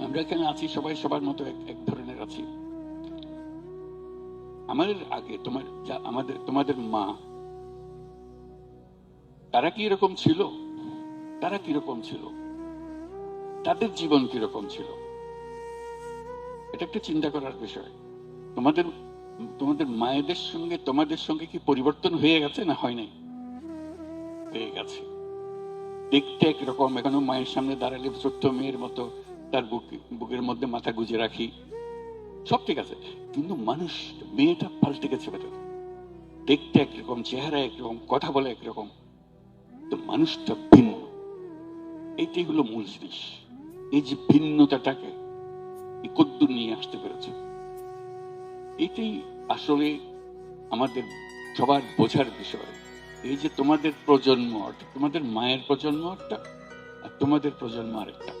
আমরা এখানে আছি, সবাই সবার মতো এক ধরনের আছি। আমাদের আগে তোমার যা আমাদের তোমাদের মা, তারা কি এরকম ছিল? তারা কীরকম ছিল? তাদের জীবন কীরকম ছিল? এটা একটা চিন্তা করার বিষয়। তোমাদের তোমাদের মায়েদের সঙ্গে, তোমাদের সঙ্গে কি পরিবর্তন হয়ে গেছে না হয় নাই? হয়ে গেছে। দেখতে একরকম, এখনও মায়ের সামনে দাঁড়ালে ছোট্ট মেয়ের মতো তার বুক, বুকের মধ্যে মাথা গুজে রাখি। সব ঠিক আছে, কিন্তু মানুষ, মেয়েটা পাল্টে গেছে ভেতরে। দেখতে একরকম, চেহারা একরকম, কথা বলে একরকম। তো মানুষটা ভিন্ন। এইটাই হলো মূল জিনিস। এই যে ভিন্নতাটাকে কদ্দুর নিয়ে আসতে পেরেছে। এটাই আসলে আমাদের সবার বোঝার বিষয়। এই যে তোমাদের প্রজন্ম, তোমাদের মায়ের প্রজন্ম একটা, আর তোমাদের প্রজন্ম আরেকটা।